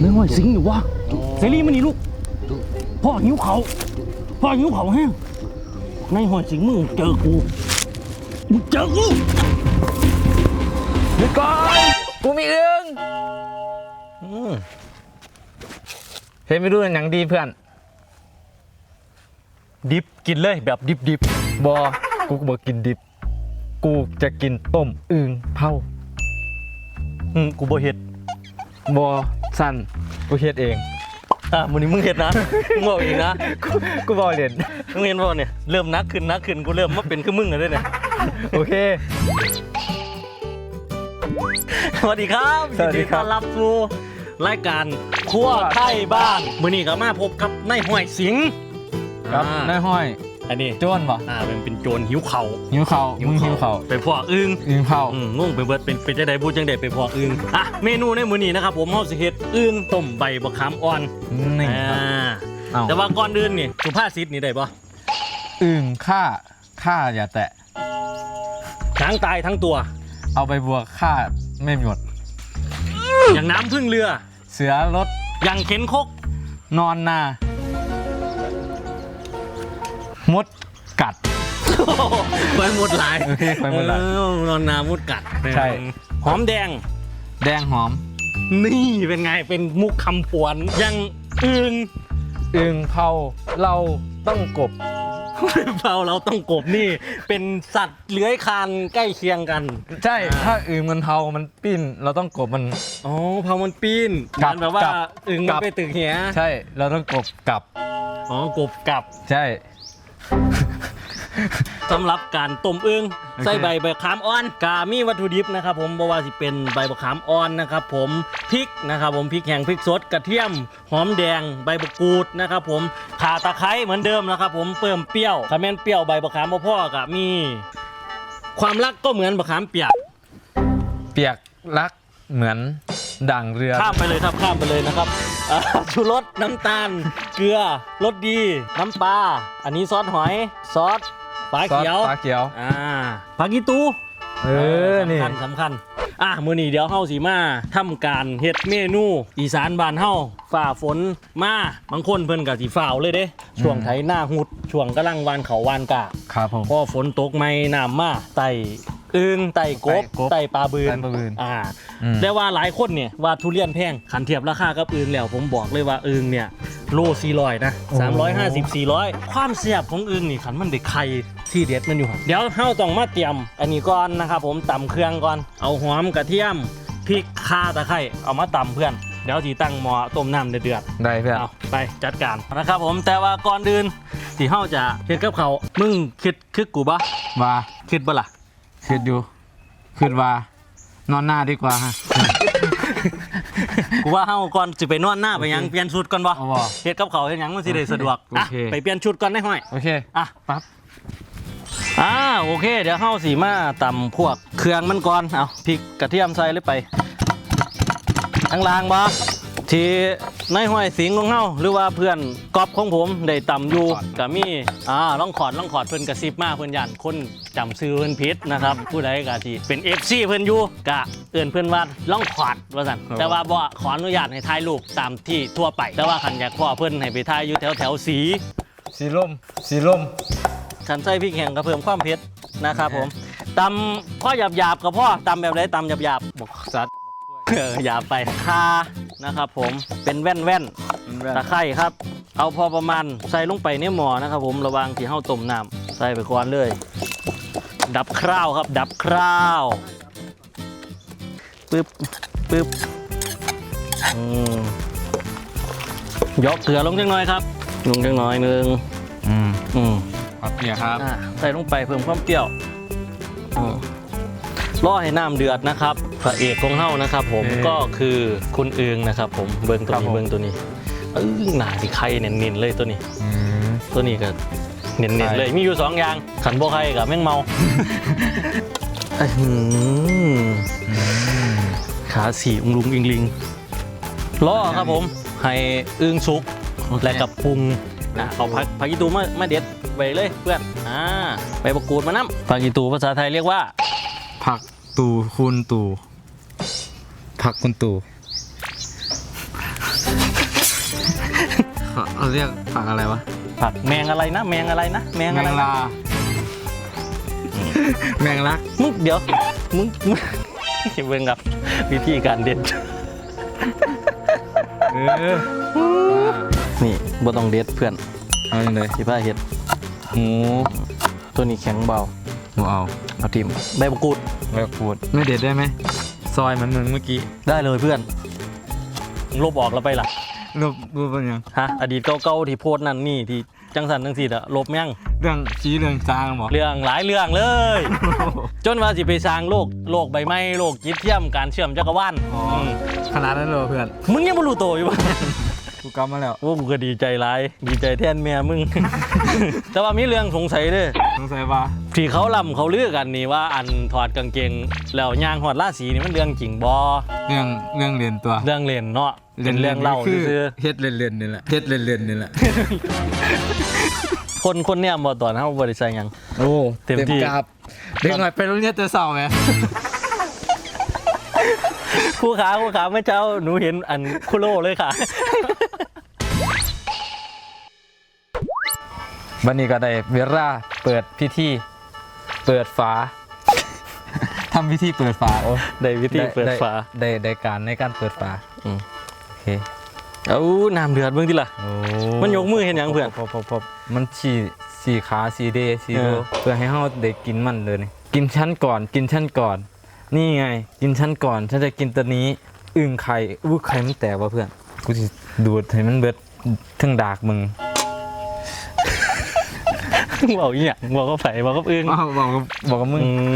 ไม่ไหวสิงอยู่วะเซรีมันนี่ลูกพ่อหิวเขาพ่อหิวเขาแห้งในหอยสิงมึงเจอกูมึงเจอกูหยุดก่อนกูมีเรื่องเฮ้ยไม่รู้อย่างดีเพื่อน ดิบกินเลยแบบดิบดิบบอกูก็บอกกินดิบ กูจะกินต้มอึ่งเผาอืมกูบ่เฮ็ดบอสั่นกูเฮ็ดเอง อะมื้อนี้มึงเฮ็ดนะมึงบอกเองนะกูบอกเรียนมึงเห็นบ่เนี่ยเริ่มนักขึ้นนักขึ้นกูเริ่มมาเป็นคือมึงแล้วเนี่ยโอเค สวัสดีครับสวัสดีครับ ยินต้อนรับสู่รายการครัวไทยบ้านมื้อนี้ก็มาพบกับนายห้อยสิง ครับอ่านายห้อยอันนี้โจนบ่อ่าเป็นเป็นโจรหิวเข่าหิวเขามึงหิวเขาไปพ่ออึ้งอึ่งเผาอืมงงไปเบิดเป็นเป็นจังได๋พูดจังได๋ไปพ่ออึ้งอะเมนูในมื้อนี้นะครับผมเฮาสิเฮ็ดอึ้งต้มใบบักขามอ่อนนี่อ่าเอาแต่ว่าก่อนอื่นนี่สุภาษิตนี่ได้บ่อึ่งฆ่าฆ่าอย่าแตะช้างตายทั้งตัว เอาไปบวกฆ่าไม่หมด อย่างน้ำพึ่งเรือ เสือรถ อย่างเข็นคกนอนนา มดกัด ไปหมดหลายโอเคไปหมดหลาย เออนอนนามุดกัดใช่ หอมแดง แดงหอม นี่เป็นไงเป็นมุกคำปวนยังอึงอึ่งเผาเราต้องกบ เผาเราต้องกบนี่ เป็นสัตว์เลื้อยคลานใกล้เคียงกัน ใช่อ่าถ้าอึ่งมันเผามันปิ้น เราต้องกบมัน อ๋อเผามันปีนกลับมันแบบว่า กลับอึงกมัลันบ ไปตึกเหียใช่ เราต้องกบกลับ อ๋อกบกลับ ใช่ สำหรับการต้มอึ่งโอเคใส่ใบใบขามอ่อนกามีวัตถุดิบนะครับผมบ่ว่าสิเป็นใบมะขามอ่อนนะครับผมพริกนะครับผมพริกแห้งพริกสดกระเทียมหอมแดงใบมะกรูดนะครับผมข่าตะไคร้เหมือนเดิมนะครับผมเพิ่มเปรี้ยวคาแมนเปรี้ยวใบมะขามบ่พ่อกับมี ความรักก็เหมือนมะขามเปียก เปียกรักเหมือน ด่างเรือ ข้ามไปเลยครับข้ามไปเลยนะครับอ่าชูรสน้ำตาล เกลือรสดี น้ำปลาอันนี้ซอสหอยซอสฝาซอสเขียวปลาเขียว อ่าผักกีตูเออนี่สำคัญสำคัญ อะมื้อนี้เดี๋ยวเฮาสิมาทำการเฮ็ดเมนู อีสานบ้านเฮาฝ่าฝนมาบางคนเพิ่นก็สิฝ่าวเลยเด้ช่วงไถหน้าหุดช่วงกำลังวานเขาวานกะครับผมพอฝนตกไม่น้ำมาไต่อึงไต่กบไต่กบไต่ปลาบืนไต่ปลาบืนอ่าอืมแต่ว่าหลายคนเนี่ยว่าทุเรียนแพงขันเทียบราคากับอึงแล้วผมบอกเลยว่าอึงเนี่ยโล400นะ350 400ความเสียบของอึงนี่ขันมันได้ไข่ที่เด็ดมันอยู่ครับเดี๋ยวเฮาต้องมาเตรียม อันนี้ก่อนนะครับผมตำเครื่องก่อนเอาหอมกระเทียมพริกข่าตะไคร้เอามาตำเพื่อนเดี๋ยวทีตั้งหม้อต้มน้ำเดือดๆได้เพื่อนเอาไปจัดการนะครับผมแต่ว่าก่อนอื่นที่เฮาจะเฮ็ดกับเขาวมึงคิดคือกูบ่ว่าคิดบ่ล่ะคิดอยู่คิดว่านอนหน้าดีกว่าฮะ กูว่าเฮาก่อนสิไปนอนหน้าไปหยังโอเคเปลี่ยนชุดก่อนบ่เอาบ่เฮ็ดกับเขาวเฮ็ดหยังมันสิได้สะดวกโออะเค ไปเปลี่ยนชุดก่อนได้ห้อย โอเคอะ ปั๊บ อ่าโอเค เดี๋ยวเฮาสิมาตำพวกเครื่องมันก่อน เอาพริกกระเทียมใส่เลยไปข้างล่างบ่ ที่นายห้อยสิงของเฮาหรือว่าเพื่อนกอบของผมได้ตำอยู่ก็มีอ่าล่องขอดล่องขอดเพิ่นกระซิบมาเพิ่นย่านคนจำซื้อเพิ่นผิดนะครับ ผู้ใดก็ที่เป็น FC เพิ่นอยู่ก็เอื่นเพิ่นว่าล่องขอดว่าซั่นแต่ว่าบ่ขออนุญาตให้ถ่ายรูปตามที่ทั่วไป แต่ว่าคันอยากพ่อเพิ่นให้ไปถ่ายอยู่แถวแถวๆสีสีลมสีลมฉันใส่พริกแห้งก็เพิ่มความเผ็ดนะครับผมตำพ่อหยาบหยาบๆกับพ่อตำแบบไหนตำหยาบหยาบบอกสัตว์ๆเออหยาบไปคา นะครับผมเป็นแว่นแว่นๆตะไคร่ครับ เอาพอประมาณใส่ลงไปในหม้อนะครับ ผมระหวังที่เฮาต้มน้ำใส่ไปก่อนเลย ดับคร่าวครับ ดับคร่าวปึ๊บปึ๊บอืมยกเกลือลงจังหน่อยครับ ลงจังหน่อยหนึงอืมอืมปับเปียกครับอ่าใส่ลงไปเพิ่มความเปรี้ยวอืม รอให้น้ำเดือดนะครับพระเอกของเฮานะครับ ผมก็คือคุณเอืองนะครับ ผมเบิ้งตัวนี้เบิ้งตัวนี้เออหนาสิไข่เน้นๆเลยตัวนี้ อืม ตัวนี้ก็เน้นๆเลยมีอยู่สองอย่างขันบ่ไข่กับแม่งเมาอื้อหือขาสีอุ้งลุงอิงลิงรอครับผมให้อึ้งสุกและกับปรุงนะเอาผักผักอีตูมามาเด็ดไปเลยเพื่อนอ่าใบมะกรูดมาน้ำผักอีตูภาษาไทยเรียกว่า ผักตูคุณตูผักคุณตูเขาเรียกผักอะไรวะผักแมงอะไรนะ แมงอะไรนะแมงแมอะไรงนะลา แมงลัก มึงเดี๋ยวมึงมึงเบิ่งครับวิธีการเด็ด เออนี่บ่ต้องเด็ดเพื่อนเอาอย่างไรสิผ้าเห็ดหมูตัวนี้แข็งเบาหมูเอา เอาทิมใบมะกรูด แล้วขูดไม่เด็ดได้ไหมซอยมันเหมือนเมื่อกี้ได้เลยเพื่อนลบออกแล้วไปล่ะรูปรูปเป็นยังฮะอดีตเก่าๆที่โพสต์นั่นนี่ที่จังสันจังสีอะลบยังเรื่องชี้เรื่องจางบอกเรื่องหลายเรื่องเลย จนว่าสิไปสร้างโลกโลกใบไม้โลกจิตเทียมการเชื่อมจักรวาลอ๋อมขนาดนั้นเลยเพื่อนมึงยังไม่รู้ตัวอยู่ปะ กูกำมาแล้วว่ากูก็ดีใจร้ายดีใจแทนเมียมึง แต่ว่ามีเรื่องสงสัยเด้อสงสัยว่าที่เขาลำเขาลือกันนี่ว่าอันถอดกางเกงแล้วย่างหอดราศีนี่มันเรื่องจริงบอเรื่องเรื่องเรียนตัวเรื่องเล่นเนาะเป็นเรื่องเล่าคือซื่อเฮ็ดเรียนๆนี่แหละเฮ็ดเรียนๆนี่แหละๆคนคนเนี่ยบอตอนเขาบริษัทยังโอ้เต็มที่กราบเด็กหน่อยไปโรงเรียนแต่เสาร์ไหมครู่ขาครู่ขาเมื่อเช้าหนูเห็นอันคุโรเลยค่ะ วันนี้ก็ได้เวลาเปิดพิธีเปิดฝา ทำพิธีเปิดฝาโอ้ได้วิธีเปิดฝาได้ได้การในการเปิดฝาอืมโอเคเอาน้ำเดือดเบิ่งดิล่ะ โอ้มันยกมือเห็นหยังเพื่อน พบพบพบมันฉี่สี่ขาสี่เดสี่โลเออ เพื่อให้เฮาได้กินมันเลยนี่กินชั้นก่อนกินชั้นก่อน นี่ไง กินชั้นก่อนฉันจะกินตัวนี้ อึ่งไข่อู้ไข่มันแตกว่ะเพื่อนกูจะดูดให้มันเบิดทั้งดากมึง บอกอีหยังบอกก็ไผบอกก็อึ้งอ้าวบอกกับบอกกับมึงอืม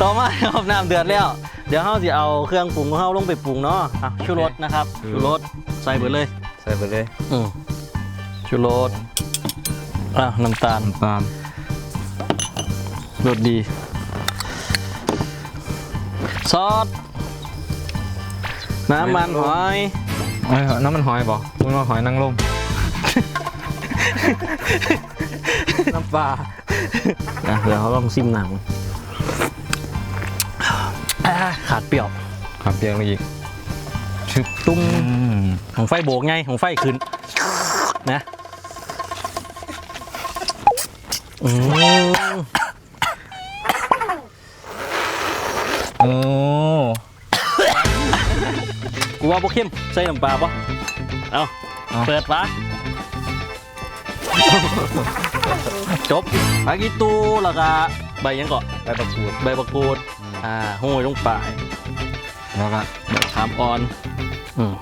ต่อมาครับน้ำเดือดแล้ว เดี๋ยวเฮาสิเอาเครื่องปรุงของเฮาลงไปปรุงเนาะอะชูรสนะครับชูรสใส่ไปเลย ใส่ไปเลยอืมชูรสอะน้ำตาลน้ำตาลรสดี ซอส น้ำมันหอย เอ้ยน้ำมันหอยบอกมันว่าหอยนางรม น้ำปลาอะเดี๋ยวเขาลองซิมหนังอ่าขาดเปรี้ยวครับเพียงเลยอีกชึบตุ้มอืมของไฟโบกไงของไฟขึ้นนะอืมโอ้กูว่าพวกเข้มใส่น้ำปลาปะเอาเปิดฝา จบปากิตูแล้วก็ใบยังเกาะใบประกรูดใบมะกรูดอ่าโห้ยลงไปแล้วก็ใบขามอ่อนอืม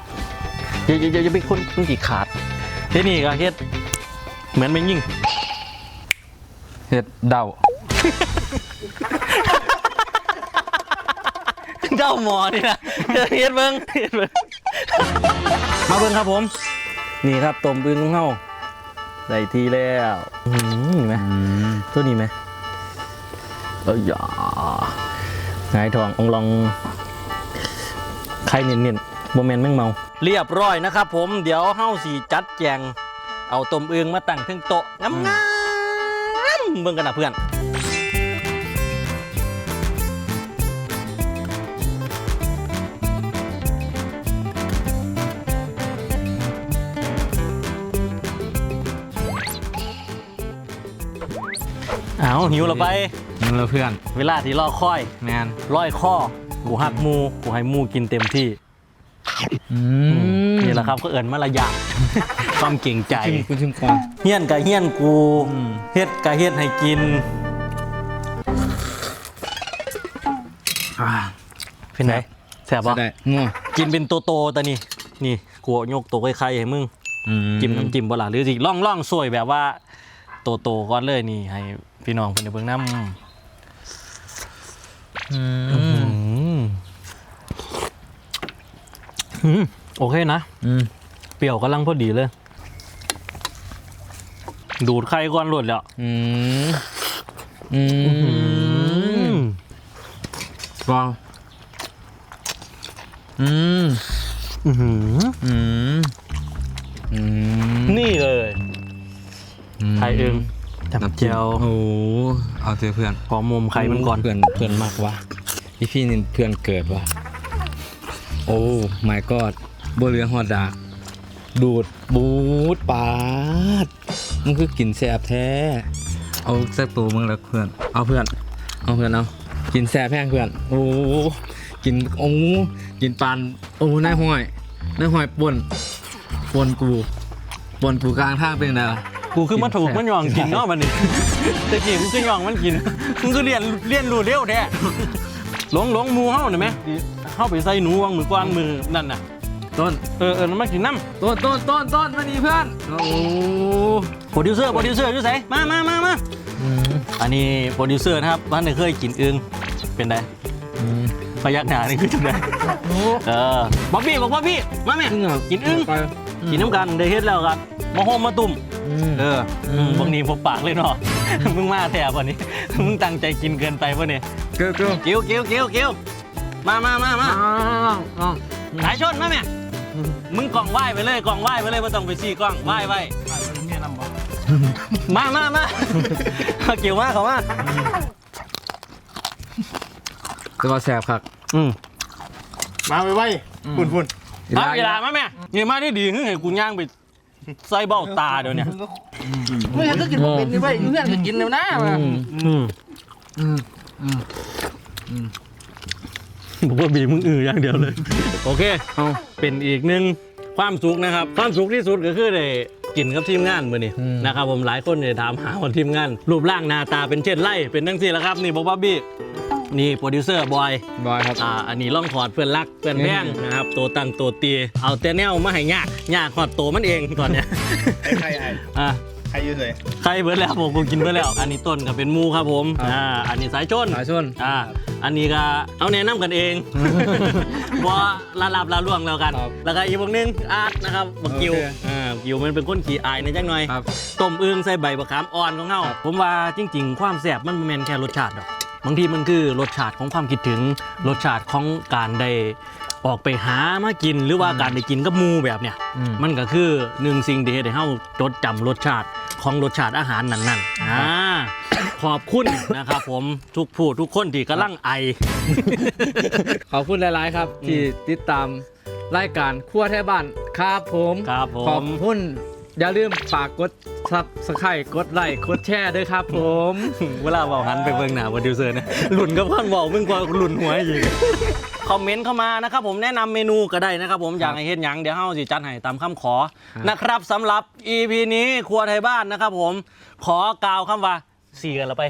อย่าอย่าอย่าอย่าเป็นคนคนกี่ขาดเฮ็ดนี่ก็เฮ็ดเหมือนไม่ยิ่งเห็ดเดาเจ้าหมอนี่นะเฮ็ดเบิ้งเฮ็ดเบิ้งมาเบิ้งครับผม นี่ครับต้มอึ่งของเฮา ใส่ทีแล้วอืมนี่ไหมอืมตัวนี้ไหมเอ้ยอย่าหงายทององลองไข่เนียนๆโมเมนต์แม่งเมา เรียบร้อยนะครับผมเดี๋ยวเฮาสีจัดแจง เอาต้มอึ่งมาตั้งถึงโต๊ะงามๆเบิ่งกันนะเพื่อน เอาหิวเราไปนั่นเลยเพื่อน เวลาที่รอคอยแมนร้อยข้อกูหักหมูกูให้หมูกินเต็มที่อืนี่แหละครับก็เอิญมารยาทความเก่งใจชิมกูชิมก่อนเฮี้ยนกับเฮี้ยนกูอืมเฮ็ดกับเฮ็ดให้กินอ่าเป็นไงแซ่บปะได้งัวกินเป็นโตโตๆแต่นี่นี่กูยกตัวไข่ๆให้มึงอืจิ้มน้ำจิ้มบ่ล่ะหรือสิล่องล่องๆสวยแบบว่า โตโตๆก่อนเลยนี่ให้พี่น้องเพิ่นได้เบิ่งน้ำอือืมมอืมโอเคนะ อืมเปรี้ยวกำลังพอดีเลย ดูดไข่ก่อนหลดแล้วอืมอืมว้าวอืมอื้อหืออืมอืมนี่เลย ไข่เอิงจับเจียวโอ้โหเอาเถอะเพื่อนพอมุมไข่มันก่อนเพื่อนเพื่อนมากวะอีพี่นี่เพื่อนเกิดวะโอ้ my god บัวเรือหอดดากดูดบูดปาดมันคือกินแสบแท้ เอาสักตัวมึงแล้วเพื่อน เอาเพื่อน เอาเพื่อนเอากินแสบแพงเพื่อน โอ้กินโอ้กินปานโอ้นายห้อยนายห้อยป่นป่นกูป่นกูกลางทางเป็นไงล่ะ กูคือมาถูกมันหย่องกินเนาะมันนี่แต่กี้มึงคือหย่องมันกินมึงคือเรียนเรียนรู้เร็วแท้หลงหลงหมูเฮาหน่อยไหมเข้าไปใส่หนูวางมือกวางมือนั่นน่ะต้นเออเออมันมากินน้ต้นต้นต้นต้นมาดีเพื่อนโอ้ำโปรดิวเซอร์โปรดิวเซอร์อยู่ไสมามามามาอันนี้โปรดิวเซอร์นะครับบ้านไหนเคยกินอึงเป็นไงพยักหน้านี่คือจังไดเออบ๊อบบี้บอกบ๊อบบี้มาแม่จริงเหรอกินอึ้งไปกินน้ำกันได้เฮ็ดแล้วครับมาโฮมมาตุ่มม เอออืมบางนี้ผมปากเลยเนาะมึงมาแถบวันนี้มึงตั้งใจกินเกินไปป่ะเนี่ยเกลือเกลือกิ้วกิ้วกิ้วกิ้วมามามามาอ้าวอ้าวสายชนมาแม่มึงกล่องไหว้ไปเลยกล่องไหว้ไปเลยไม่ต้องไปซี่กล้องไหว้ไว้มามามาเอาเกี่ยวมาเขามาจะมาแสบครับอืมมาไว้ไว้ฝุ่นฝุ่นเอาเวลามาแม่นี่มาได้ดีคือให้กูย่างไป ใส่เบ้าตาเดี๋ยวเนี้ไม่งั้นก็กินบ่เป็นนี่ไว้เพื่อนก็กินแล้วนะอืมบอกว่าบีมึงอืออย่างเดียวเลย โอเคเอาเป็นอีกหนึ่งความสุขนะครับ ความสุขที่สุดก็คือได้กินกับทีมงานมือนี่นะครับผมหลายคนเนี่ยถามหาคนทีมงาน รูปร่างหน้าตาเป็นเช่นไรเป็นทั้งสี่แล้วครับนี่บอกว่าบี้ นี่โปรดิวเซอร์บอย บอยครับ อ่า อันนี้ล่องถอดเพื่อนรักเพื่อนแพงนะครับ ตัวตั้งตัวตี เอาแต่แนวมาให้ยากยากหอดตัวมันเองตอนเนี้ยใครไอ้อะใครยืนเลยใครเบิร์ดแล้วผมกูกินเบิร์ดแล้ว อันนี้ต้นกับเป็นหมูครับผมครับอ่า อันนี้สายชน สายชน อ่า อันนี้ก็เอาแนะนำกันเองบ่ละลับละล่วงแล้วกันครับแล้วก็อีกพวกหนึงอาร์ตนะครับบักกิวโอเคอ่ากิวมันเป็นคนขี้อายในจังหน่อยครับต้มอึ่งใส่ใบมะขามอ่อนของเฮาครับผมว่าจริง ๆ ความแซ่บมันบ่แม่นแค่รสชาติดอก บางทีมันคือรสชาติของความคิดถึงรสชาติของการได้ออกไปหามากินหรือว่าการได้กินกับหมูแบบเนี้ยอืม มันก็คือหนึ่งสิ่งที่เฮ็ดให้เฮาจดจำรสชาติของรสชาติอาหารนั้น ๆอ่าขอบคุณนะครับผมทุกผู้ทุกคนที่กำลังไอ ขอบคุณหลาย ๆ ครับอืมที่ติดตามรายการครัวแท้บ้านครับผม ครับผม ขอบคุณ อย่าลืมฝากกดซับสไครต์กดไลค์กดแชร์ด้วยครับ ผม เวลาบอกหันไปเบิ่งหน้าโปรดิวเซอร์เนี่ยหลุนกับคนบอกมึงกว่าหลุนหัวอีกคอมเมนต์เข้ามานะครับผมแนะนำเมนูก็ได้นะครับผมอยากให้เฮ็ดหยังเดี๋ยวเฮาสิจัดให้ตามคำขอครับนะครับสำหรับ EP นี้ครัวไทยบ้านนะครับผมขอกล่าวคำว่าสี่กันละไป